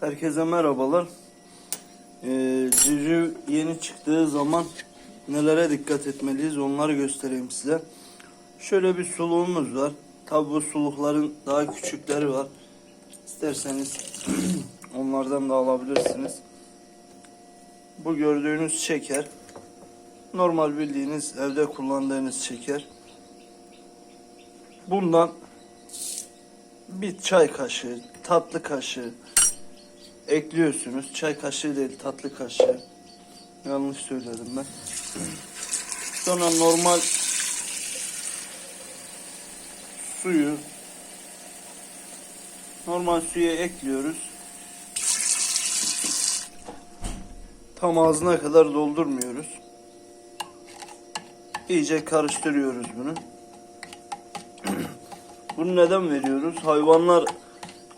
Herkese merhabalar. Ee, civciv yeni çıktığı zaman nelere dikkat etmeliyiz onları göstereyim size. Şöyle bir suluğumuz var. Tabi bu sulukların daha küçükleri var. İsterseniz onlardan da alabilirsiniz. Bu gördüğünüz şeker. Normal bildiğiniz evde kullandığınız şeker. Bundan bir çay kaşığı, tatlı kaşığı ekliyorsunuz. Çay kaşığı değil, tatlı kaşığı. Yanlış söyledim ben. Sonra normal suyu normal suya ekliyoruz. Tam ağzına kadar doldurmuyoruz. İyice karıştırıyoruz bunu. Bunu neden veriyoruz? Hayvanlar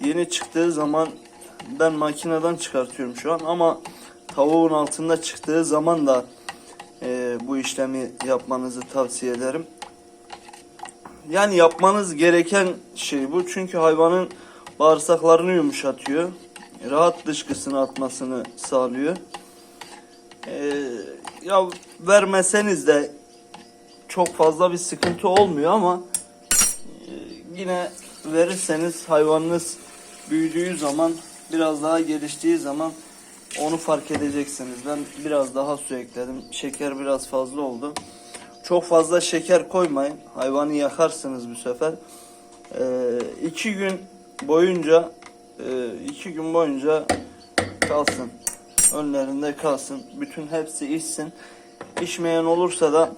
yeni çıktığı zaman ben makineden çıkartıyorum şu an ama tavuğun altında çıktığı zaman da e, bu işlemi yapmanızı tavsiye ederim. Yani yapmanız gereken şey bu çünkü hayvanın bağırsaklarını yumuşatıyor. Rahat dışkısını atmasını sağlıyor. E, ya vermeseniz de çok fazla bir sıkıntı olmuyor ama e, yine verirseniz hayvanınız büyüdüğü zaman biraz daha geliştiği zaman onu fark edeceksiniz. Ben biraz daha su ekledim. Şeker biraz fazla oldu. Çok fazla şeker koymayın. Hayvanı yakarsınız bu sefer. Ee, iki gün boyunca e, iki gün boyunca kalsın. Önlerinde kalsın. Bütün hepsi içsin. İçmeyen olursa da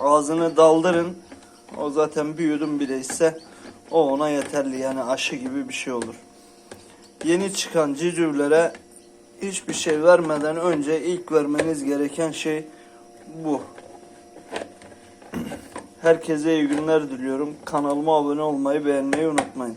ağzını daldırın. O zaten büyüdüm bile ise o ona yeterli. Yani aşı gibi bir şey olur yeni çıkan civcivlere hiçbir şey vermeden önce ilk vermeniz gereken şey bu. Herkese iyi günler diliyorum. Kanalıma abone olmayı beğenmeyi unutmayın.